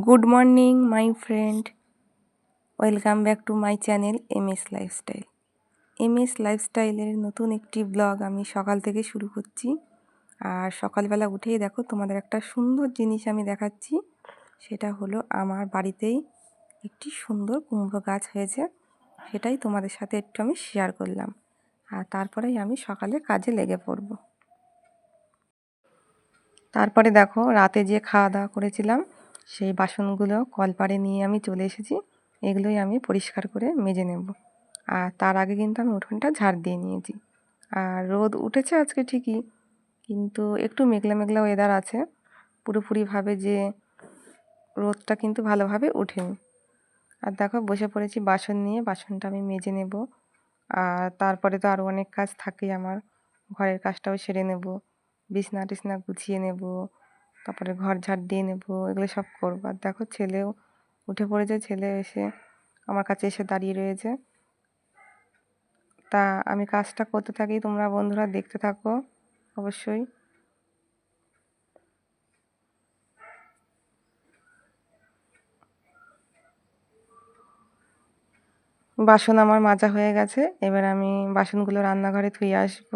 Good morning my friend welcome back to my channel M S lifestyle M S লাইফস্টাইলের নতুন একটি blog আমি সকাল থেকে শুরু করছি। আর সকালবেলা উঠেই দেখো তোমাদের একটা সুন্দর জিনিস আমি দেখাচ্ছি। সেটা হলো আমার বাড়িতেই একটি সুন্দর কুমড়ো গাছ হয়েছে। সেটাই তোমাদের সাথে একটু আমি শেয়ার করলাম। আর তারপরেই আমি সকালে কাজে লেগে পড়ব। তারপরে দেখো রাতে যে খাওয়া দাওয়া করেছিলাম সেই বাসনগুলো কলপাড়ে নিয়ে আমি চলে এসেছি। এগুলোই আমি পরিষ্কার করে মেজে নেব। আর তার আগে কিন্তু আমি উঠোনটা ঝাড় দিয়ে নিয়েছি। আর রোদ উঠেছে আজকে ঠিকই, কিন্তু একটু মেঘলা মেঘলা ওয়েদার আছে। পুরোপুরিভাবে যে রোদটা কিন্তু ভালোভাবে ওঠেনি। আর দেখো, বসে পড়েছি বাসন নিয়ে, বাসনটা আমি মেজে নেব। আর তারপরে তো আরও অনেক কাজ থাকেই আমার। ঘরের কাজটাও সেরে নেব। বিছনা টিছনা গুছিয়ে নেব। তারপরে ঘর ঝাড় দিয়ে নেব, এগুলো সব করব। আর দেখো ছেলেও উঠে পড়েছে, ছেলে এসে আমার কাছে এসে দাঁড়িয়ে রয়েছে। তা আমি কাজটা করতে থাকি, তোমরা বন্ধুরা দেখতে থাকো অবশ্যই। বাসন আমার মাজা হয়ে গেছে, এবার আমি বাসনগুলো রান্নাঘরে ধুয়ে আসব।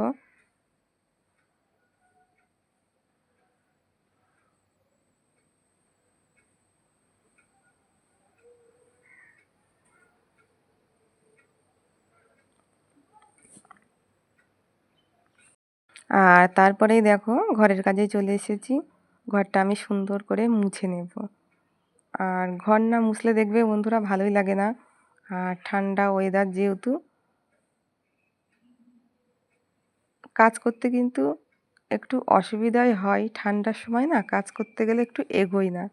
আর তারপরেই দেখো ঘরের কাজে চলে এসেছি। ঘরটা আমি সুন্দর করে মুছে নেব। আর ঘর না মুছলে দেখবে বন্ধুরা ভালোই লাগে না। আর ঠান্ডা ওয়েদার যেহেতু, কাজ করতে কিন্তু একটু অসুবিধাই হয়। ঠান্ডার সময় না কাজ করতে গেলে একটু এগোই না।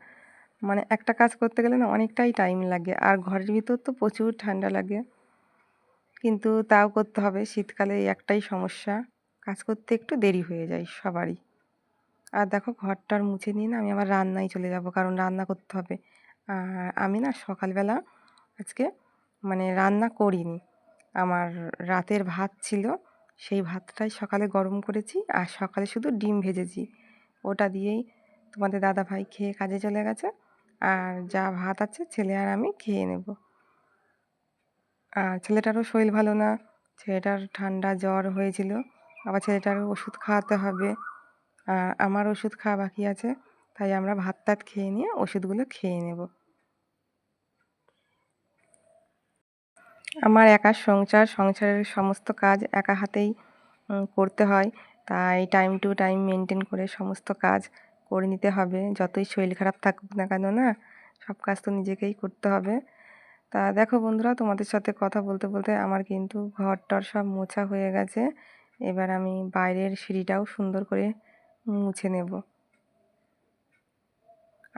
মানে একটা কাজ করতে গেলে না অনেকটাই টাইম লাগে। আর ঘরের ভিতর তো প্রচুর ঠান্ডা লাগে। কিন্তু তাও করতে হবে। শীতকালে একটাই সমস্যা। কাজ করতে একটু দেরি হয়ে যায় সবারই। আর দেখো ঘরটার মুছে নিয়ে না আমি আবার রান্নায় চলে যাব, কারণ রান্না করতে হবে। আর আমি না সকালবেলা আজকে মানে রান্না করিনি। আমার রাতের ভাত ছিল, সেই ভাতটাই সকালে গরম করেছি আর সকালে শুধু ডিম ভেজেছি। ওটা দিয়েই তোমাদের দাদা ভাই খেয়ে কাজে চলে গেছে। আর যা ভাত আছে ছেলে আর আমি খেয়ে নেব। আর ছেলেটারও শরীর ভালো না, ছেলেটার ঠান্ডা জ্বর হয়েছিল। আবার ছেলেটার ওষুধ খাওয়াতে হবে। আর আমার ওষুধ খাওয়া বাকি আছে, তাই আমরা ভাত টাত খেয়ে নিয়ে ওষুধগুলো খেয়ে নেব। আমার একার সংসার, সংসারের সমস্ত কাজ একা হাতেই করতে হয়। তাই টাইম টু টাইম মেনটেন করে সমস্ত কাজ করে নিতে হবে। যতই শরীর খারাপ থাকুক না কেন না, সব কাজ তো নিজেকেই করতে হবে। তা দেখো বন্ধুরা, তোমাদের সাথে কথা বলতে বলতে আমার কিন্তু ঘর টর সব মোছা হয়ে গেছে। এবার আমি বাইরের সিঁড়িটাও সুন্দর করে মুছে নেব।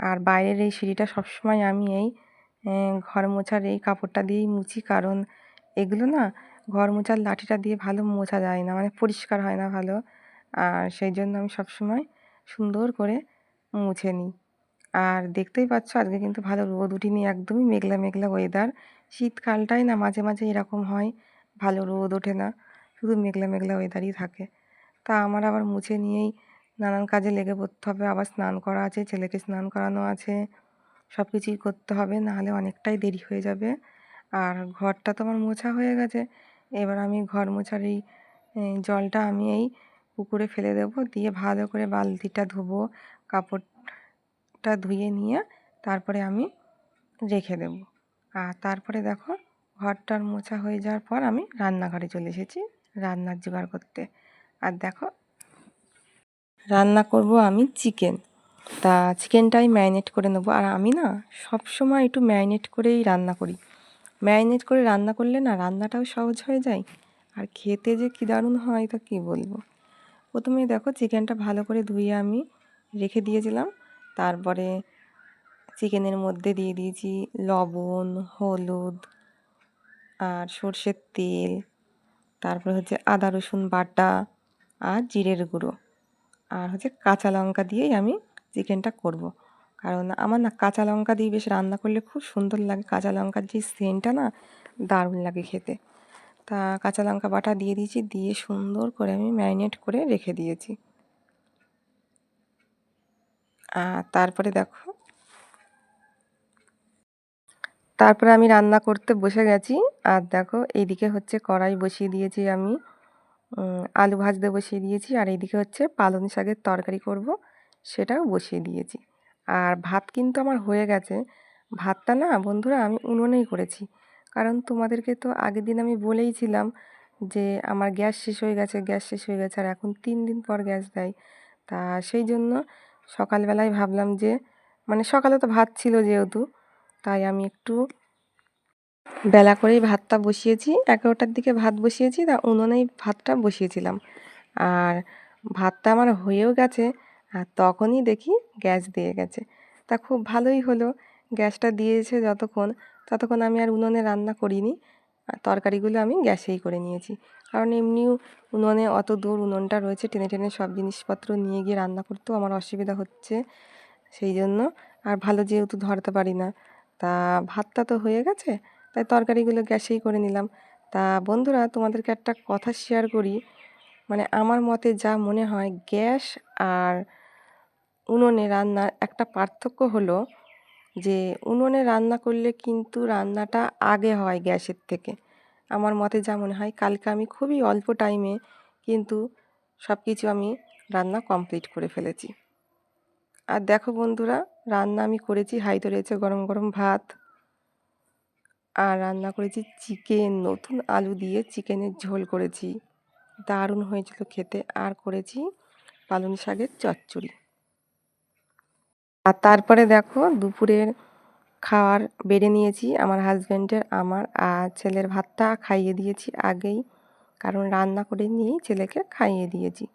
আর বাইরের এই সিঁড়িটা সবসময় আমি এই ঘর মোছার এই কাপড়টা দিয়েই মুছি, কারণ এগুলো না ঘর মোছার লাঠিটা দিয়ে ভালো মোছা যায় না মানে পরিষ্কার হয় না ভালো। আর সেই জন্য আমি সবসময় সুন্দর করে মুছে নিই। আর দেখতেই পাচ্ছ আজকে কিন্তু ভালো রোদ উঠিনি, একদমই মেঘলা মেঘলা ওয়েদার শীতকালটাই না মাঝে মাঝে এরকম হয়, ভালো রোদ ওঠে না। শুধু মেঘলা মেঘলা ওয়েদারই থাকে। তা আমার আবার মুছে নিয়েই নানান কাজে লেগে পড়তে হবে। আবার স্নান করা আছে, ছেলেকে স্নান করানো আছে। সব কিছুই করতে হবে, নাহলে অনেকটাই দেরি হয়ে যাবে। আর ঘরটা তো আমার মোছা হয়ে গেছে। এবার আমি ঘর মোছার এই জলটা আমি এই পুকুরে ফেলে দেবো। দিয়ে ভালো করে বালতিটা ধোবো, কাপড়টা ধুয়ে নিয়ে তারপরে আমি রেখে দেবো। আর তারপরে দেখো, ঘরটার মোছা হয়ে যাওয়ার পর আমি রান্নাঘরে চলে এসেছি। রান্নার জোগাড় করতে। আর দেখো, রান্না করব আমি চিকেন। তা চিকেনটাই ম্যারিনেট করে নেব। আর আমি না সব সময় একটু ম্যারিনেট করেই রান্না করি। ম্যারিনেট করে রান্না করলে না রান্নাটাও সহজ হয়ে যায়। আর খেতে যে কী দারুণ হয় তা কী বলব? প্রথমে দেখো চিকেনটা ভালো করে ধুয়ে আমি রেখে দিয়েছিলাম। তারপরে চিকেনের মধ্যে দিয়ে দিয়েছি লবণ, হলুদ আর সর্ষের তেল। তারপরে হচ্ছে আদা, রসুন, বাটা আর জিরের গুঁড়ো। আর হচ্ছে কাঁচা লঙ্কা দিয়েই আমি চিকেনটা করব। কারণ আমার না কাঁচা লঙ্কা দিয়ে বেশ রান্না করলে খুব সুন্দর লাগে। কাঁচা লঙ্কার যে সেন্টটা না, দারুণ লাগে খেতে। তা কাঁচা লঙ্কা বাটা দিয়ে দিয়েছি, দিয়ে সুন্দর করে আমি ম্যারিনেট করে রেখে দিয়েছি। আর তারপরে দেখো তারপরে আমি রান্না করতে বসে গেছি। আর দেখো, এইদিকে হচ্ছে কড়াই বসিয়ে দিয়েছি আমি। আলু ভাজতে বসিয়ে দিয়েছি। আর এইদিকে হচ্ছে পালং শাকের তরকারি করব, সেটাও বসিয়ে দিয়েছি। আর ভাত কিন্তু আমার হয়ে গেছে। ভাতটা না, বন্ধুরা, আমি উনুনেই করেছি। কারণ তোমাদেরকে তো আগের দিন আমি বলেইছিলাম যে আমার গ্যাস শেষ হয়ে গেছে, গ্যাস শেষ হয়ে গেছে, আর এখন তিন দিন পর গ্যাস দেয়। তা সেই জন্য সকালবেলায় ভাবলাম যে মানে সকালে তো ভাত ছিল যেহেতু তাই আমি একটু বেলা করেই ভাতটা বসিয়েছি। এগারোটার দিকে ভাত বসিয়েছি, তা উনুনেই ভাতটা বসিয়েছিলাম। আর ভাতটা আমার হয়েও গেছে, আর তখনই দেখি গ্যাস দিয়ে গেছে। তা খুব ভালোই হলো, গ্যাসটা দিয়েছে যতক্ষণ, ততক্ষণ আমি আর উনুনে রান্না করিনি। আর তরকারিগুলো আমি গ্যাসেই করে নিয়েছি। কারণ এমনিও উনুনে অত দূর উনুনটা রয়েছে, টেনে টেনে সব জিনিসপত্র নিয়ে গিয়ে রান্না করতেও আমার অসুবিধা হচ্ছে। সেই জন্য আর ভালো যেহেতু ধরতে পারি না তা ভাতটা তো হয়ে গেছে, তাই তরকারিগুলো গ্যাসেই করে নিলাম। তা বন্ধুরা, তোমাদেরকে একটা কথা শেয়ার করি। মানে আমার মতে যা মনে হয়, গ্যাস আর উনুনে রান্নার একটা পার্থক্য হলো যে, উনুনে রান্না করলে কিন্তু রান্নাটা আগে হয় গ্যাসের থেকে। আমার মতে যা মনে হয়, কালকে আমি খুবই অল্প টাইমে কিন্তু সব কিছু আমি রান্না কমপ্লিট করে ফেলেছি। আর দেখো বন্ধুরা, রান্না আমি করেছি হাইতে রয়েছে গরম গরম ভাত। আর রান্না করেছি চিকেন, নতুন আলু দিয়ে চিকেনের ঝোল করেছি। দারুণ হয়েছিল খেতে। আর করেছি পালং শাকের চচ্চড়ি। আর তারপরে দেখো দুপুরের খাওয়ার বেড়ে নিয়েছি। আমার হাজব্যান্ডের, আমার আর ছেলের ভাতটা খাইয়ে দিয়েছি আগেই। কারণ রান্না করে নিয়েই ছেলেকে খাইয়ে দিয়েছি।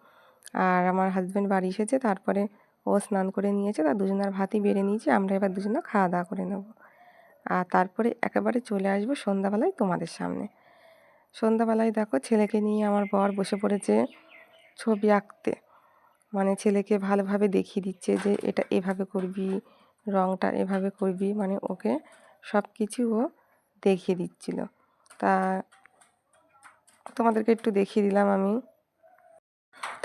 আর আমার হাজব্যান্ড বাড়ি এসেছে, তারপরে ও স্নান করে নিয়েছে তার দুজনের ভাতই বেড়ে নিয়েছি, আমরা এবার দুজনে খাওয়া দাওয়া করে নেব। আর তারপরে একেবারে চলে আসব সন্ধ্যাবেলায় তোমাদের সামনে। সন্ধ্যাবেলায় দেখো ছেলেকে নিয়ে আমার বর বসে পড়েছে ছবি আঁকতে। মানে ছেলেকে ভালোভাবে দেখিয়ে দিচ্ছে যে এটা এভাবে করবি রঙটা এভাবে করবি মানে ওকে সব কিছু ও দেখিয়ে দিচ্ছিল। তা তোমাদেরকে একটু দেখিয়ে দিলাম আমি।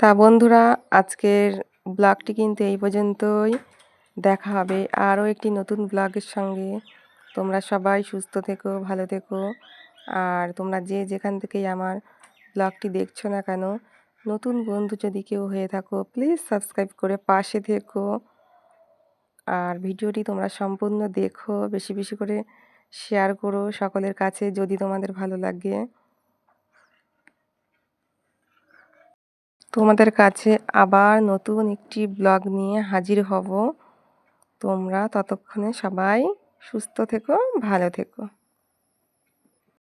তা বন্ধুরা, আজকের ব্লগটি কিন্তু এই পর্যন্তই। দেখা হবে আরও একটি নতুন ব্লগের সঙ্গে। তোমরা সবাই সুস্থ থেকো, ভালো থেকো। আর তোমরা যে যেখান থেকেই আমার ব্লগটি দেখছ না কেন, নতুন বন্ধু যদি কেউ হয়ে থাকো প্লিজ সাবস্ক্রাইব করে পাশে থেকো। আর ভিডিওটি তোমরা সম্পূর্ণ দেখো, বেশি বেশি করে শেয়ার করো সকলের কাছে যদি তোমাদের ভালো লাগে। তোমাদের কাছে আবার নতুন একটি ব্লগ নিয়ে হাজির হব। তোমরা ততক্ষণে সবাই সুস্থ থেকো, ভালো থেকো।